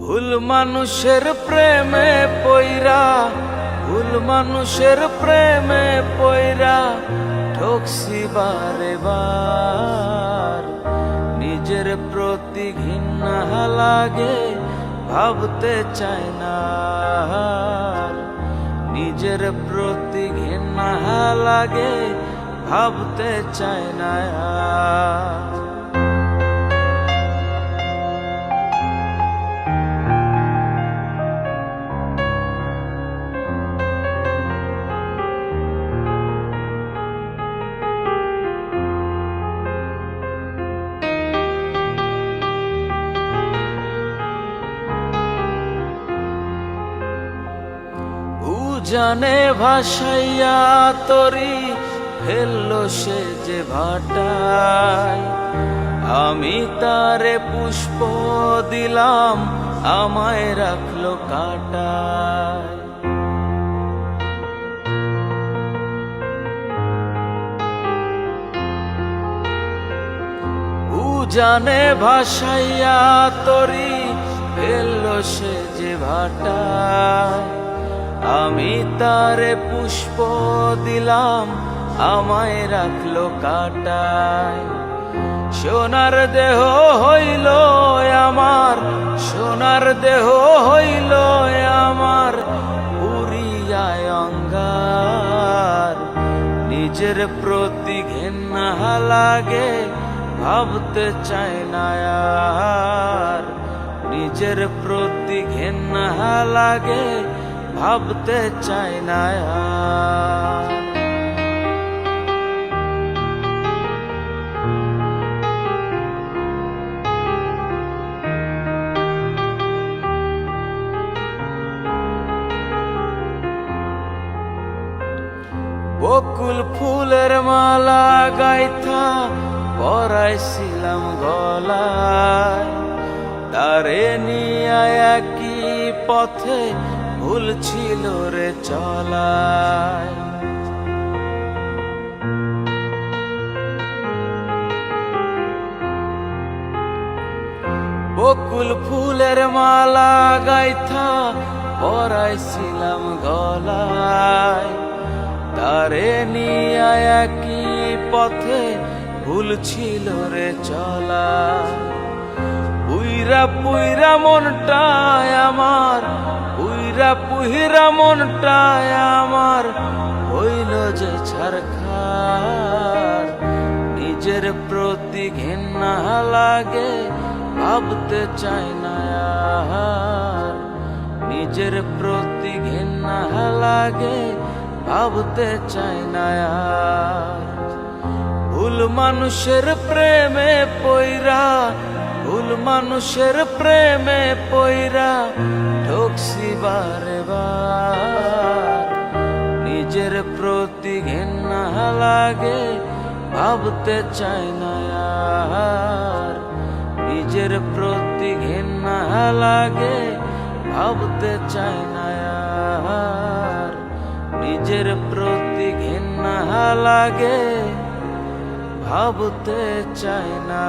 ভুল মানুষের প্রেমে পইরা, ভুল মানুষের প্রেমে পইরা ঠকসি বারে বার। নিজের প্রতি ঘৃণা লাগে, ভাবতে চায় না। নিজের প্রতি ঘৃণা লাগে, ভাবতে চায় না। উজানে ভাসাইয়া তরি ফেলল সে যে ভাটায়। আমি তারে পুষ্প দিলাম, আমায় রাখল কাটায়। জানে ভাসাইয়া তরি ফেলল সে যে ভাটায়। আমি তারে পুষ্প দিলাম, আমায় রাখল কাটায়। সোনার দেহ হইল আমার, সোনার দেহ হইল আমার, উড়িয়ায় অঙ্গার। নিজের প্রতি ঘেন্না লাগে, ভাবতে চায় না নিজের প্রতি ঘেন্না লাগে ভাবতে চাই না। বকুল ফুলের মালা গাইথা পরাইছিলাম গলায় তারে নিয়ে একই পথে ভুল ছিল রে চলায়। বকুল ফুলের মালা গাইথা পরাইছিলাম গলায়। তারে নিয়ে একই পথে ভুল ছিল রে চলা পুইরা পুইরা মনটায় আমার পুইরা মনটায় আমার হইল যে ছারখার। নিজের প্রতি ঘেন্না লাগে, ভাবতে চাই না আর। নিজের প্রতি ঘেন্না লাগে, ভাবতে চাই না আর। ভুল মানুষের প্রেমে মানুষের প্রেমে পইরা ঠকসি বারে নিজের প্রতি ঘেন্না লাগে, ভাবতে চাই না নিজের প্রতি ঘেন্না লাগে, ভাবতে চাই না নিজের প্রতি ঘেন্না লাগে, ভাবতে চাই না